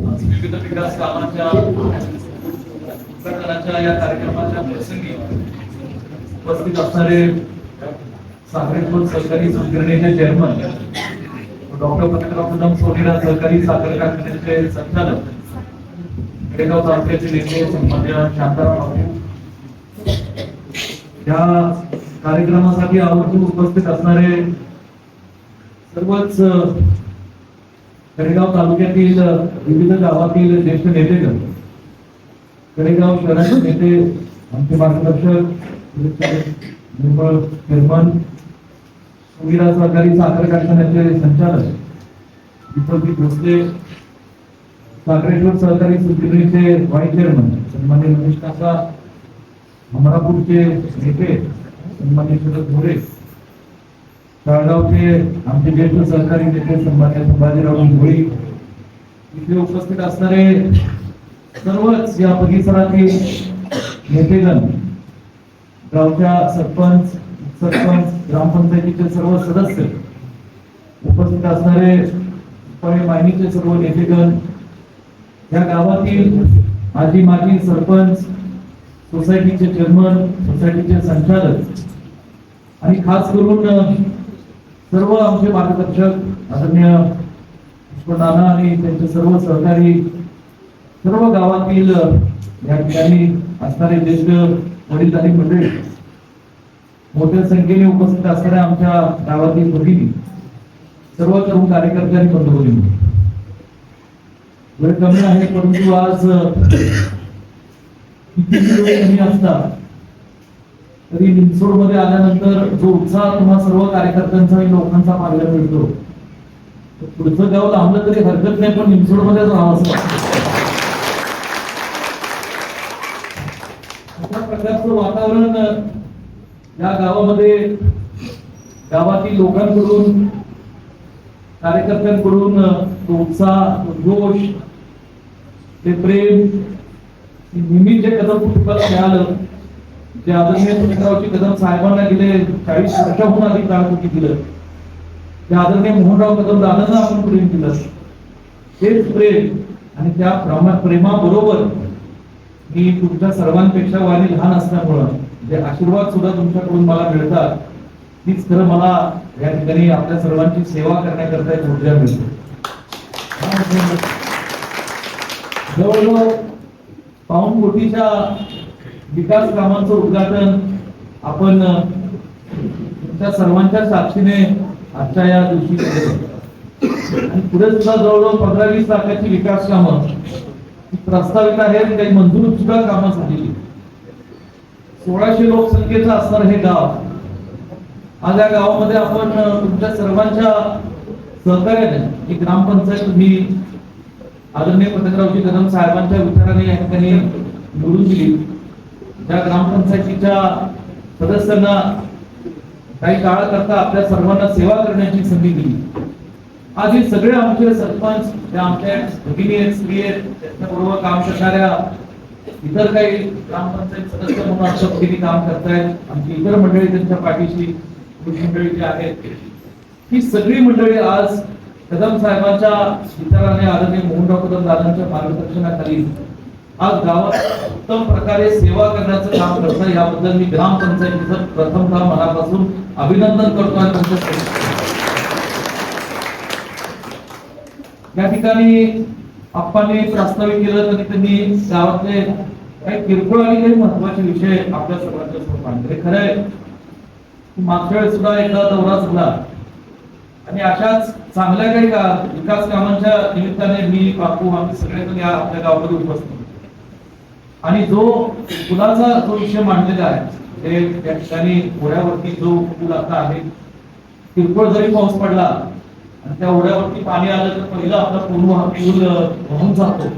विविध विकास कामांच्या उद्घाटनाच्या या कार्यक्रमाच्या प्रसंगी उपस्थित असणारे साखरेपूर सहकारी संघटनेचे चेअरमन डॉक्टर पत्रकाव कदम सोनेरा सहकारी साखर कारखान्याचे संचालक खेडेगाव तालुक्याचे नेते सन्मान्य शांताराम या कार्यक्रमासाठी आवर्जून उपस्थित असणारे सर्वच कडेगाव तालुक्यातील विविध गावातील ज्येष्ठ नेतेगण कडेगाव शहराचे नेते आमचे मार्गदर्शक निर्मळ निर्मल सुविधा सहकारी साखर कारखान्याचे संचालक दीपकजी भोसले साखरेश्वर सहकारी संघटनेचे व्हाईस चेअरमन सन्मान्य रमेश कासा अमरापूरचे नेते सन्मान्य शरद भोरे तळगावचे आमचे ज्येष्ठ सहकारी नेते संभाजी संभाजीराव मुंबई इथे उपस्थित असणारे सर्वच या परिसरातील नेतेगण गावच्या सरपंच सरपंच ग्रामपंचायतीचे सर्व सदस्य उपस्थित असणारे पळे माहिनीचे सर्व नेतेगण या गावातील आजी माजी सरपंच सोसायटीचे चेअरमन सोसायटीचे संचालक आणि खास करून सर्व आमचे मार्गदर्शक आदरणीय नाना आणि त्यांचे सर्व सहकारी सर्व गावातील या ठिकाणी असणारे ज्येष्ठ वडीलधारी मंडळी मोठ्या संख्येने उपस्थित असणाऱ्या आमच्या गावातील भगिनी सर्व तरुण कार्यकर्ते आणि बंधू वेळ कमी आहे परंतु आज किती वेळ कमी असता तरी निमसोडमध्ये आल्यानंतर जो उत्साह तुम्हा सर्व कार्यकर्त्यांचा आणि लोकांचा पाहायला मिळतो पुढचं गाव लांबलं तरी हरकत नाही पण निमसोड मध्येच राहावं अशा प्रकारचं वातावरण या गावामध्ये गावातील लोकांकडून कार्यकर्त्यांकडून तो उत्साह तो जोश ते प्रेम नेहमी जे कदम कुटुंबाला मिळालं जे आदरणीय सुनीलरावजी कदम साहेबांना गेले चाळीस वर्षाहून अधिक काळापूर्वी दिलं. ते आदरणीय मोहनराव कदम दादांना आपण प्रेम दिलं तेच प्रेम आणि त्या प्रेमाबरोबर मी तुमच्या सर्वांपेक्षा वाणी लहान असल्यामुळं जे आशीर्वाद सुद्धा तुमच्याकडून मला मिळतात तीच खरं मला या ठिकाणी आपल्या सर्वांची सेवा करण्याकरता एक ऊर्जा मिळते. जवळजवळ पाऊन कोटीच्या विकास कामांचं उद्घाटन आपण त्या तुमच्या सर्वांच्या साक्षीने आजच्या या दिवशी केलं. आणि पुढे सुद्धा जवळजवळ पंधरा वीस लाखाची विकास कामं प्रस्तावित आहेत काही मंजूर सुद्धा कामं झालेली सोळाशे लोकसंख्येचं असणार हे गाव आज या गावामध्ये आपण तुमच्या सर्वांच्या सहकार्याने एक ग्रामपंचायत तुम्ही आदरणीय पतंगरावजी कदम साहेबांच्या विचाराने या ठिकाणी निवडून दिली. त्या ग्रामपंचायतीच्या सदस्यांना काही काळाकरता आपल्या सर्वांना सेवा करण्याची संधी दिली. आज हे सगळे आमचे सरपंच त्या आमच्या भगिनी आहेत स्त्री आहेत त्यांच्याबरोबर काम करणाऱ्या इतर काही ग्रामपंचायत सदस्य म्हणून आमच्या भगिनी काम करतायत. आमची इतर मंडळी त्यांच्या पाठीशी मंडळी जी आहेत ही सगळी मंडळी आज कदम साहेबांच्या विचाराने आदरणीय मोहनराव कदम दादांच्या मार्गदर्शनाखाली आज गावात उत्तम प्रकारे सेवा करण्याचं काम करतं याबद्दल मी ग्रामपंचायतीचं प्रथमतः मनापासून अभिनंदन करतो आणि त्यांच्या या ठिकाणी आप्पांनी प्रस्तावित केलं तरी त्यांनी गावातले काही किरकोळ आणि काही महत्त्वाचे विषय आपल्या सर्वांच्या समोर मांडले. खरं आहे मागच्या वेळेस सुद्धा एकदा दौरा झाला. आणि अशाच चांगल्या काही का विकास कामांच्या निमित्ताने मी बापू आम्ही सगळेजण या आपल्या गावामध्ये उपस्थित आणि जो पुलाचा जो विषय मांडलेला आहे ते त्या ठिकाणी ओढ्यावरती जो पूल आता आहे किरकोळ जरी पाऊस पडला आणि त्या ओढ्यावरती पाणी आलं तर पहिलं आपला पूर्ण हा पूल वाहून जातो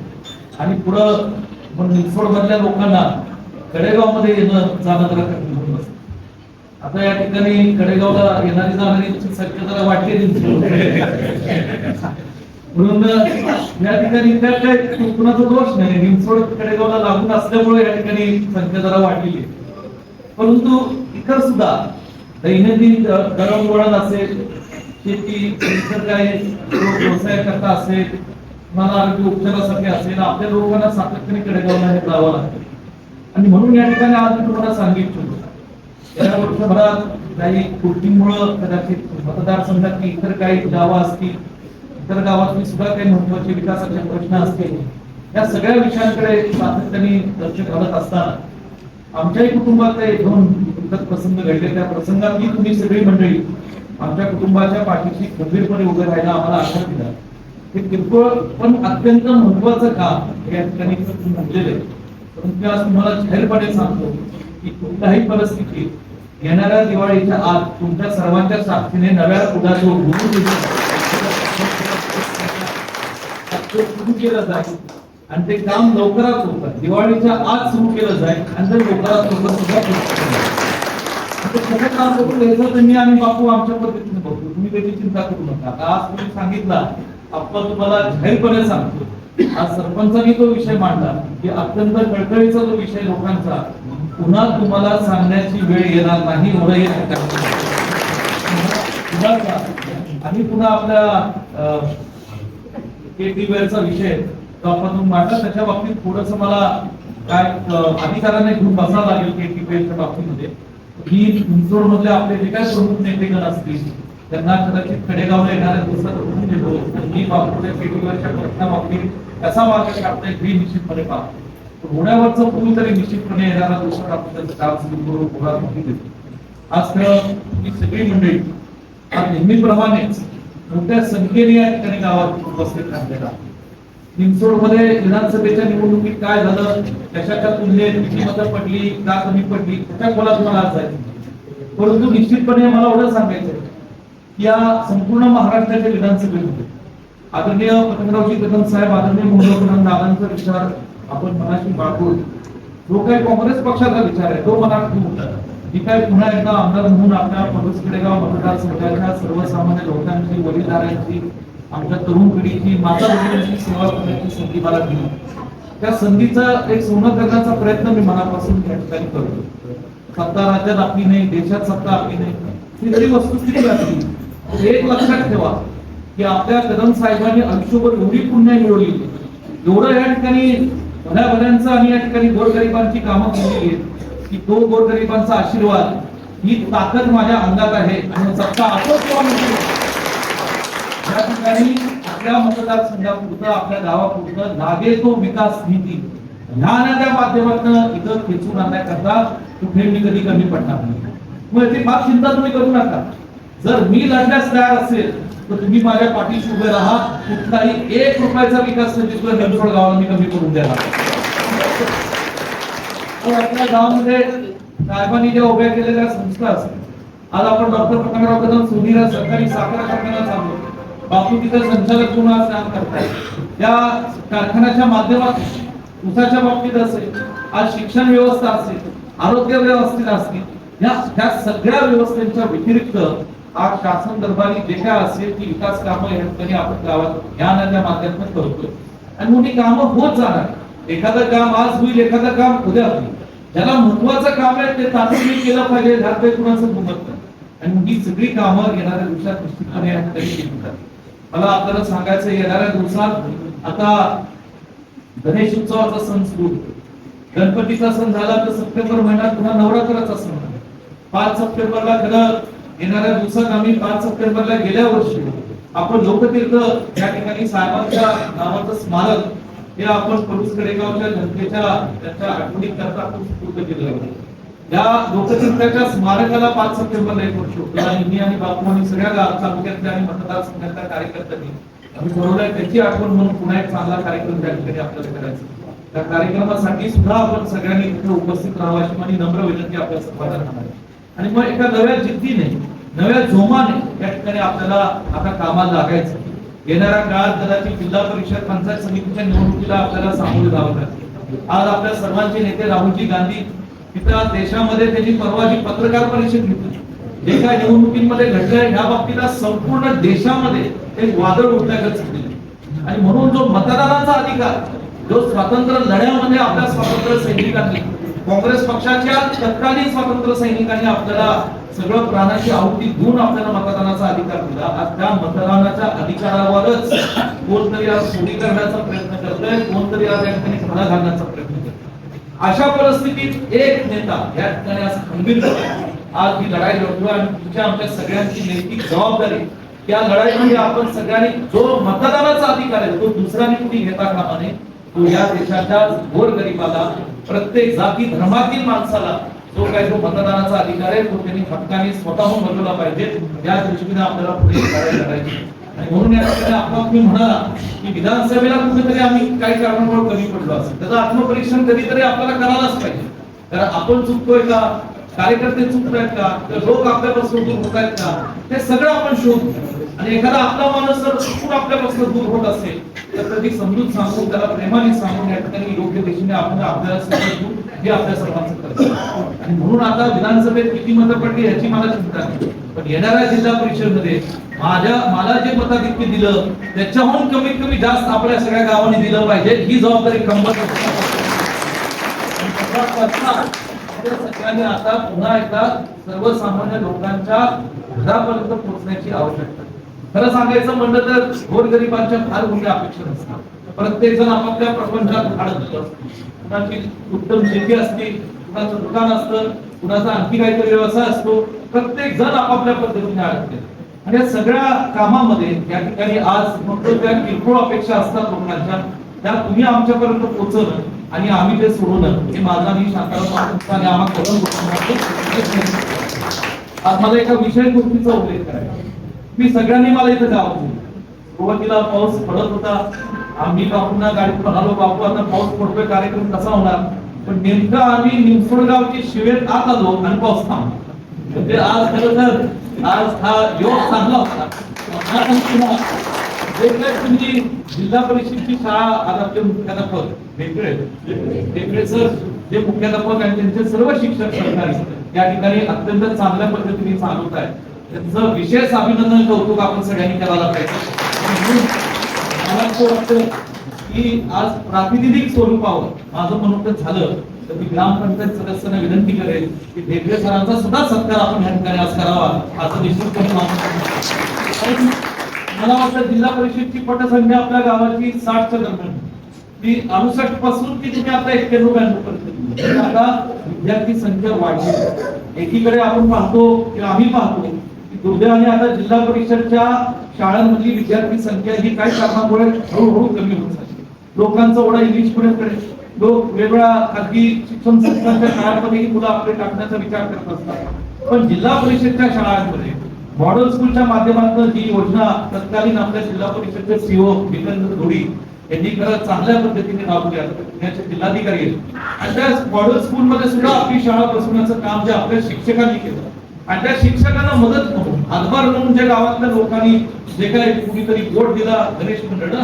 आणि पुढं मग निसोड मधल्या लोकांना कडेगावमध्ये येणं जाणं जरा कठीण होऊन असतं. आता या ठिकाणी कडेगावला येणारी जाणारी संख्या जरा वाटली म्हणून या ठिकाणी त्या काय कुणाचा दोष नाही. निमसोड कडेगावला लागून असल्यामुळे या ठिकाणी संख्या जरा वाढलेली परंतु इतर सुद्धा दैनंदिन दळणवळण असेल शेती काही व्यवसाय करता असेल मला आरोग्य उपचारासाठी असेल आपल्या लोकांना सातत्याने कडेगावला हे जावं लागतं. आणि म्हणून या ठिकाणी आज मी तुम्हाला सांगितलं या वर्षभरात काही कृतीमुळं कदाचित मतदारसंघात इतर काही दावा असतील इतर गावातली सुद्धा काही महत्त्वाचे विकासाचे प्रश्न असतील या सगळ्या विषयांकडे सातत्याने लक्ष घालत असताना आमच्याही कुटुंबात एक दोन दुःखद प्रसंग घडले. त्या प्रसंगातली तुम्ही सगळी मंडळी आमच्या कुटुंबाच्या पाठीशी खंबीरपणे उभे राहायला आम्हाला आशा दिला. हे किरकोळ पण अत्यंत महत्वाचं काम या ठिकाणी तुम्ही म्हटलेलं आहे. परंतु आज तुम्हाला जाहीरपणे सांगतो की कुठल्याही परिस्थितीत येणाऱ्या दिवाळीच्या आत तुमच्या सर्वांच्या साथीने नव्या पुढाचं ते सुरू केलं जाईल. आणि ते काम लवकरात लवकर दिवाळीच्या आज सुरू केलं जाईल. आणि ते लवकरात लवकर सुद्धा काम करून तर मी आणि बापू आमच्या पद्धतीने बघतो. तुम्ही त्याची चिंता करू नका. आज तुम्ही सांगितला आपण तुम्हाला जाहीरपणे सांगतो. आज सरपंचांनी तो विषय मांडला की अत्यंत कळकळीचा जो विषय लोकांचा. पुन्हा तुम्हाला सांगण्याची वेळ येणार नाही एवढं पुन्हा आणि पुन्हा आपल्या केटीवेअरचा विषय तो आपण मांडला त्याच्या बाबतीत थोडस मला काय अधिकाऱ्यांना घेऊन बसावं लागेल केटीवेअरच्या बाबतीमध्ये. ही उंचोड मधले आपले जे काय प्रमुख नेतेगण असतील त्यांना कदाचित खडेगावला येणाऱ्या दिवसात होऊन देतो मी बापूच्या केटीवेअरच्या प्रश्नाबाबतीत कसा मार्ग काढता येईल हे निश्चितपणे पाहतो. होण्यावरचं पूल तरी निश्चितपणे येणाऱ्या दिवसात आपण त्याचं काम सुरू करून घोडा देतो आज खरं ही सगळी मंडळी नेहमीप्रमाणेच मोठ्या संख्येने या ठिकाणी गावात उपस्थित राहिलेला. मध्ये विधानसभेच्या निवडणुकीत काय झालं? कशाच्या तुलनेत किती मतं पडली का कमी पडली? त्याच्या खोलात मला आज जायचं परंतु निश्चितपणे मला एवढं सांगायचं की या संपूर्ण महाराष्ट्राच्या विधानसभेमध्ये आदरणीय पतंगरावजी कदम साहेब आदरणीय मोहन दादांचा विचार आपण मनाशी बाळगून जो काही काँग्रेस पक्षाचा विचार आहे तो मनात ठेवून जी काय पुन्हा एकदा आमदार म्हणून आपल्या पडोस खेडेगाव मतदारसंघाच्या सर्वसामान्य लोकांची वडीलधाऱ्यांची आमच्या तरुण पिढीची माता भगिनींची सेवा करण्याची संधी मला दिली. त्या संधीचा एक सोनं करण्याचा प्रयत्न मी मनापासून या ठिकाणी करतो. सत्ता राज्यात आपली नाही देशात सत्ता आपली नाही. ही जरी वस्तुस्थिती असली एक लक्षात ठेवा की आपल्या कदम साहेबांनी आयुष्यभर एवढी पुण्य मिळवली. एवढं या ठिकाणी भल्या भल्यांचं आणि या ठिकाणी गोरगरिबांची कामं केलेली आहेत की तो गोरगरिबांचा आशीर्वाद ही ताकद माझ्या अंगात आहे आणि सत्ता असोच किंवा नसो, या ठिकाणी आपल्या मतदारसंघापुरतं आपल्या गावापुरतं लागे तो विकास निधी ह्या माध्यमातून इथं खेचून आणण्याकरता कुठे मी कधी कमी पडणार नाही. मग ती फार चिंता तुम्ही करू नका. जर मी लढण्यास तयार असेल तर तुम्ही माझ्या पाठीशी उभे राहा. कुठलाही एक रुपयाचा विकास निधी तुला गावाला मी कमी करून द्यायला की आपल्या गावामध्ये साहेबांनी ज्या उभ्या केलेल्या संस्था असतात आज आपण डॉक्टर पतंगराव कदम सुनीरा सरकारी साखर कारखाना चालू बापू तिथे संचालक म्हणून आज काम करतायत या कारखान्याच्या माध्यमातून उसाच्या बाबतीत असेल आज शिक्षण व्यवस्था असेल आरोग्य व्यवस्थित असतील या ह्या सगळ्या व्यवस्थेच्या व्यतिरिक्त आज शासन दरबारी जे काय असेल ती विकास कामं या ठिकाणी आपण गावात या माध्यमातून करतोय. आणि मोठी कामं होत जाणार एखादं काम आज होईल एखादं काम उद्या होईल. ज्याला महत्वाचं काम आहे ते तातडीने केलं पाहिजे ह्यात काही कुणाचं दुमत नाही. आणि ही सगळी कामं येणाऱ्या दिवसात निश्चितपणे केली मला आपल्याला सांगायचं येणाऱ्या दिवसात आता गणेश उत्सवाचा सण सुरू गणपतीचा सण झाला तर सप्टेंबर महिन्यात पुन्हा नवरात्राचा सण झाला पाच सप्टेंबरला खरं येणाऱ्या दिवसात आम्ही पाच सप्टेंबरला गेल्या वर्षी आपण लोकतीर्थ या ठिकाणी साहेबांच्या नावाचं स्मारक हे आपण परुस कडेगावच्या जनतेच्या त्याच्या आठवणी करता आपण केलं होतं. या लोकसंख्याच्या स्मारकाला पाच सप्टेंबरला एक वर्ष होतं आणि मी आणि बापू आणि सगळ्या तालुक्यातल्या आणि मतदारसंघातल्या कार्यकर्त्यांनी आम्ही ठरवलंय त्याची आठवण म्हणून पुन्हा एक चांगला कार्यक्रम त्या ठिकाणी आपल्याला करायचा त्या कार्यक्रमासाठी सुद्धा आपण सगळ्यांनी तिथे उपस्थित राहावं अशी माझी नम्र विनंती आपल्या सर्वांना राहणार आहे. आणि मग एका नव्या जिद्दीने नव्या जोमाने या ठिकाणी आपल्याला आता कामाला लागायचं येणारा काळात कदाचित जिल्हा परिषद पंचायत समितीच्या निवडणुकीला आपल्याला सामोरे जावं लागेल. आज आपल्या सर्वांचे नेते राहुलजी गांधी तिथं देशामध्ये त्यांनी परवा जी पत्रकार परिषद घेतली. जे काय निवडणुकीमध्ये घडलंय ह्या बाबतीला संपूर्ण देशामध्ये एक वादळ उठण्यागत आणि म्हणून जो मतदानाचा अधिकार जो स्वातंत्र्य लढ्यामध्ये आपल्या स्वातंत्र्य सैनिकांनी काँग्रेस पक्षाच्या तत्कालीन स्वातंत्र्य सैनिकांनी आपल्याला सगळं प्राणाची आहुती देऊन आपल्याला मतदानाचा अधिकार दिला. आज त्या मतदानाच्या अधिकारावरच कोणतरी आज चोरी करण्याचा प्रयत्न करतोय कोणतरी आज या ठिकाणी घाला घालण्याचा प्रयत्न करतोय. अशा परिस्थितीत एक नेता या ठिकाणी आज खंबीर आज ही लढाई लढतोय आणि तुमच्या आमच्या सगळ्यांची नैतिक जबाबदारी. त्या लढाईमध्ये आपण सगळ्यांनी जो मतदानाचा अधिकार आहे तो दुसऱ्याने कुणी घेता कामा नये. या देशाच्या गोरगरिबाला प्रत्येक जाती धर्मातील माणसाला जो काही जो मतदानाचा अधिकार आहे तो त्यांनी हक्काने स्वतःहून बदलला पाहिजे. या दृष्टीने आपल्याला पुढे करायची आणि म्हणून या ठिकाणी आपण मी म्हणाला की विधानसभेला कुठेतरी आम्ही काही कारणामुळे कमी पडलो असेल. त्याचं आत्मपरीक्षण कधीतरी आपल्याला करायलाच पाहिजे. कारण आपण चुकतोय का? कार्यकर्ते चुकतायत का? तर लोक आपल्यापासून दूर होत आहेत का? हे सगळं आपण शोध आणि एखादा आपला माणूस जर चुकून आपल्यापासून दूर होत असेल तर कधी समजून सांगून त्याला प्रेमाने सांगून या ठिकाणी योग्य दिशेने आपण आपल्याला हे आपल्या सर्वांचं कर्तव्य आणि म्हणून आता विधानसभेत किती मतं पडली याची मला चिंता नाही. पण येणाऱ्या जिल्हा परिषदमध्ये माझ्या मला जे मताधिक्य दिलं त्याच्याहून कमीत कमी जास्त आपल्या सगळ्या गावांनी दिलं पाहिजे ही जबाबदारी कंपनी सगळ्यांनी आता पुन्हा एकदा सर्वसामान्य लोकांच्या घरापर्यंत पोहोचण्याची आवश्यकता खरं सांगायचं म्हणलं तर गोरगरिबांच्या फार मोठ्या अपेक्षा नसतात. प्रत्येक जण आपापल्या प्रपंचात कुणाची उत्तम शेती असते कुणाचं दुकान असतं कुणाचा आणखी काहीतरी व्यवसाय असतो. प्रत्येक जण आपापल्या पद्धतीने अडकते. आणि या सगळ्या कामामध्ये या ठिकाणी आज फक्त त्या किरकोळ अपेक्षा असतात लोकांच्या त्या तुम्ही आमच्यापर्यंत पोहोचवणं आणि आम्ही ते सोडवलं हे माझा मी शांताराम आम्हाला आणि आज मला एका विषय गोष्टीचा उल्लेख करायचा मी सगळ्यांनी मला इथं गावात सुरुवातीला पाऊस पडत होता. आम्ही बापूंना गाडीत म्हणालो बापू आता पाऊस पडतोय कार्यक्रम कसा होणार? पण नेमकं आम्ही निमसोडगावची शिवेत आत आलो आणि पाऊस थांबला. म्हणजे आज खरं तर आज हा योग चांगला होता. जे म्हणजे तुमची जिल्हा परिषदची शाळा आज आपले मुख्याध्यापक वेगळे वेगळे सर जे मुख्याध्यापक आणि त्यांचे सर्व शिक्षक सरकारी या ठिकाणी अत्यंत चांगल्या पद्धतीने चालवत आहे त्यांचं विशेष अभिनंदन कौतुक आपण सगळ्यांनी करायला पाहिजे. मला असं वाटतं की आज प्रातिनिधिक स्वरूपावर माझं मनोगत झालं तर मी ग्रामपंचायत सदस्यांना विनंती करेल की ढेकळे सरांचा सुद्धा सत्कार आपण या ठिकाणी आज करावा असं निश्चितपणे मला वाटतं जिल्हा परिषदची पटसंख्या आपल्या गावाची साठच्या दरम्यान ती अडुसष्टपासून ती तिथे आता एक्क्याण्णव ब्याण्णव पर्यंत आता विद्यार्थी संख्या वाढली. एकीकडे आपण पाहतो किंवा आम्ही पाहतो दुर्दैवाने आता जिल्हा परिषदच्या शाळांमधली विद्यार्थी संख्या ही काही कारणामुळे हळूहळू कमी होत चालली. लोकांचा ओढा इंग्लिशकडे लोक वेगवेगळ्या खाजगी शिक्षण संस्थांच्या शाळांमध्येही मुलं आपले टाकण्याचा विचार करत असतात. पण जिल्हा परिषदच्या शाळांमध्ये मॉडेल स्कूलच्या माध्यमातून जी योजना तत्कालीन आपल्या जिल्हा परिषदचे सीओ जितेंद्र धोडी यांनी खरं चांगल्या पद्धतीने राबवली आता पुण्याचे जिल्हाधिकारी आहेत. आणि त्या मॉडेल स्कूल मध्ये सुद्धा आपली शाळा बसवण्याचं काम जे आपल्या शिक्षकांनी केलं. आणि त्या शिक्षकांना मदत म्हणून हातभार म्हणून ज्या गावातल्या लोकांनी जे काही कुणीतरी बोट दिला गणेश मंडळ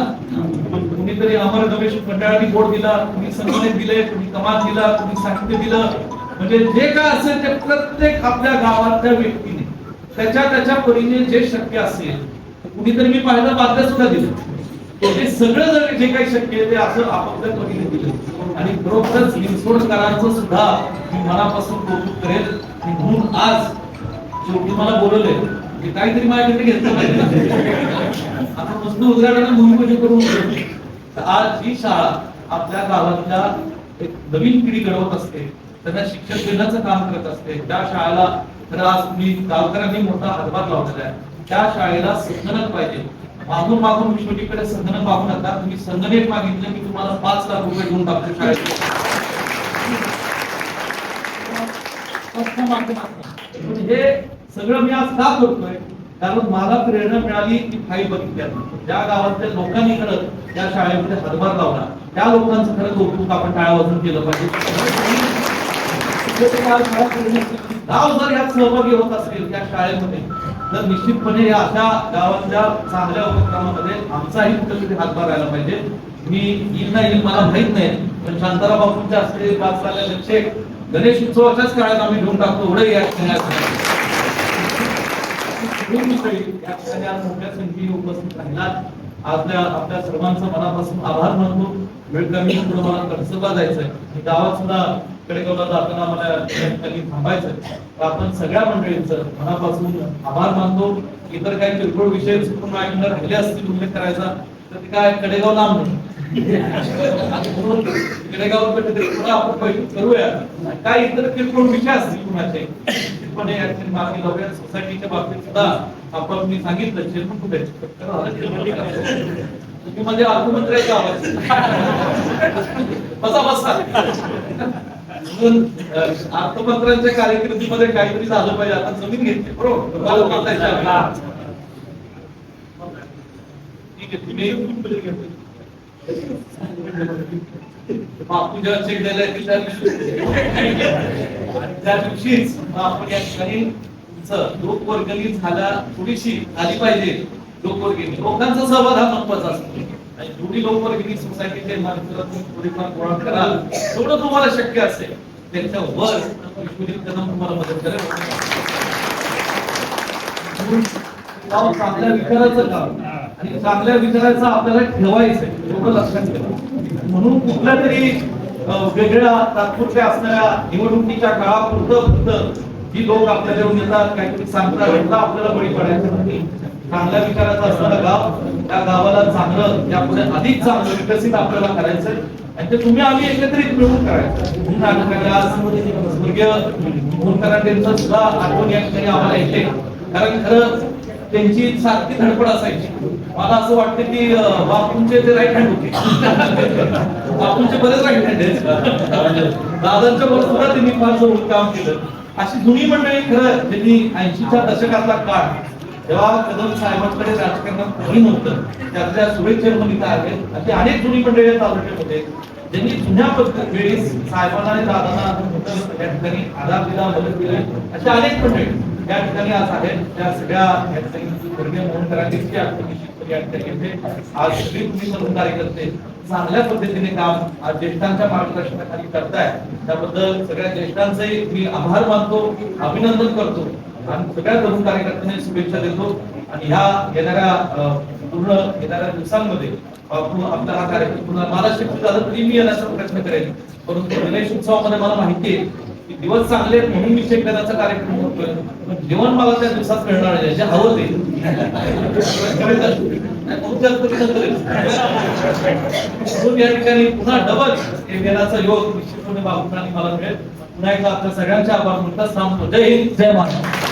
कुणीतरी अमर गणेश मंडळाने बोट दिला कुणी सन्मानित दिले कुणी कमाल दिला कुणी साहित्य दिलं. म्हणजे जे काय असेल ते प्रत्येक आपल्या गावातल्या व्यक्तीने त्याच्या त्याच्या परीने जे शक्य असेल कुणीतरी मी पाहिलं बाध्य सुद्धा दिलं. हे सगळं जर जे काही शक्य आहे ते असं आपापल्या परीने दिलं. आणि खरोखरच विंचोडकरांचं सुद्धा मी मनापासून कौतुक करेल. म्हणून आज शेवटी मला बोलवलंय. की काहीतरी माझ्याकडे घेतलं पाहिजे आता प्रश्न उद्घाटन भूमिपूजन करून आज ही शाळा आपल्या गावातल्या एक नवीन पिढी घडवत असते त्यांना शिक्षण देण्याचं काम करत असते त्या शाळेला तर आज तुम्ही गावकऱ्यांनी मोठा हातभार लावलेला आहे. त्या शाळेला संगणक पाहिजे. मागून मागून विश्वजीकडे संगणक मागू नका तुम्ही संगणक मागितलं की तुम्हाला पाच लाख रुपये घेऊन टाकतो शाळेत फक्त माध्यमातून. पण म्हणजे हे सगळं मी आज का करतोय? कारण मला प्रेरणा मिळाली ती फाईल बघितल्यानंतर ज्या गावातल्या लोकांनी खरं त्या शाळेमध्ये हरभर लावला त्या लोकांचं खरं कौतुक आपण टाळ्या वाजून केलं पाहिजे. गाव जर यात सहभागी होत असेल त्या शाळेमध्ये तर निश्चितपणे या अशा गावातल्या चांगल्या उपक्रमामध्ये आमचाही कुठेतरी हातभार राहिला पाहिजे. मी येईल ना येईल मला माहीत नाही पण शांताराम बापूंच्या हस्ते पाच लक्ष गणेश उत्सवाच्याच काळात आम्ही घेऊन टाकतो एवढं या ठिकाणी आज मोठ्या संख्येने उपस्थित राहिलात. आपल्या आपल्या सर्वांचं मनापासून आभार मानतो. वेळ कमी पुढे मला कडसरला जायचंय. गावात सुद्धा कडेगावला जाताना मला थांबायचं तर आपण सगळ्या मंडळींचं मनापासून आभार मानतो. इतर काही किरकोळ विषय चुकून माझ्याकडनं राहिले असतील उल्लेख करायचा तर ते काय कडेगाव लांब म्हणून कडेगाव कुठेतरी पुन्हा आपण बैठक करूया काय इतर किरकोळ विषय असतील कुणाचे पण या ठिकाणी मागणी लावूया सोसायटीच्या बाबतीत सुद्धा आपण मी सांगितलं चेअरमन कुठे तुम्ही म्हणजे अर्थमंत्र्याचा आवाज बसा बसा म्हणून अर्थमंत्र्यांच्या कार्यकिर्दीमध्ये काहीतरी झालं पाहिजे आता जमीन घेतली बरोबर ठीक आहे तुम्ही आपण जेव्हा चेक द्यायला की त्या दिवशी. त्या दिवशीच आपण या ठिकाणी तुमचं लोकवर्गणी झाला थोडीशी आली पाहिजे लोकवर्गणी लोकांचा सहभाग हा महत्त्वाचा असतो आणि जेवढी लोकवर्गणी सोसायटीच्या इमारतीला थोडीफार गोळा कराल तेवढं तुम्हाला शक्य असेल त्यांच्या वर विश्वजित कदम तुम्हाला मदत करेल गाव चांगल्या विचाराचं काम आणि चांगल्या विचाराचं आपल्याला ठेवायचं आहे एवढं लक्षात ठेवा. म्हणून कुठल्या तरी वेगळ्या तात्पुरत्या असणाऱ्या निवडणुकीच्या काळापुरतं फक्त जी लोक आपल्याला येऊन येतात काहीतरी सांगतात त्याला आपल्याला बळी पडायचं नाही. चांगल्या विचाराचं असणारं गाव त्या गावाला चांगलं यापुढे अधिक चांगलं विकसित आपल्याला करायचं आणि ते तुम्ही आम्ही एकत्रित मिळून करायचं. म्हणून आम्ही आज स्वर्गीय मोहनकरांचं सुद्धा आठवण या ठिकाणी आम्हाला येते. कारण खरं त्यांची सारखी धडपड असायची. मला असं वाटतं की बापूंचे ते राईट हँड होते. बापूंचे बरेच राईट हँड आहेत. म्हणजे दादांच्या बरोबर सुद्धा त्यांनी फार जवळ काम केलं. अशी जुनी मंडळी खरं त्यांनी ऐंशीच्या दशकातला काळ तेव्हा कदम साहेबांकडे राजकारणात कोणी नव्हतं त्यातल्या सुरेश चेअरमन आहेत अशी अनेक जुनी मंडळी या होते. ज्यांनी जुन्या पद्धत वेळेस साहेबांना आणि दादांना या ठिकाणी आधार दिला मदत केली. अशा अनेक मंडळी. या ठिकाणी आज आहे त्या सगळ्या या ठिकाणी स्वर्गीय मोहन करांची आठवणी शिकवली या ठिकाणी येते. आज श्री तुम्ही सर्व कार्यकर्ते चांगल्या पद्धतीने काम आज ज्येष्ठांच्या मार्गदर्शनाखाली करताय. त्याबद्दल सगळ्या ज्येष्ठांचंही मी आभार मानतो अभिनंदन करतो आणि सगळ्या तरुण कार्यकर्त्यांना शुभेच्छा देतो. आणि ह्या येणाऱ्या पूर्ण येणाऱ्या दिवसांमध्ये आपला हा कार्यक्रम पुन्हा मला शिफ्ट झालं तरी मी येण्याचा प्रयत्न करेन. परंतु गणेश उत्सवामध्ये मला माहिती आहे दिवस चांगले आहेत म्हणून मी शेकण्याचा कार्यक्रम करतोय. पण जेवण मला त्या दिवसात मिळणार नाही जे हवं ते. नाही, तुमच्यात म्हणून या ठिकाणी पुन्हा डबल हे योग निश्चितपणे बाबूंनी मला मिळेल. पुन्हा एकदा आपल्या सगळ्यांचे आभार म्हणतात सांगतो जय हिंद. जय महाराष्ट्र.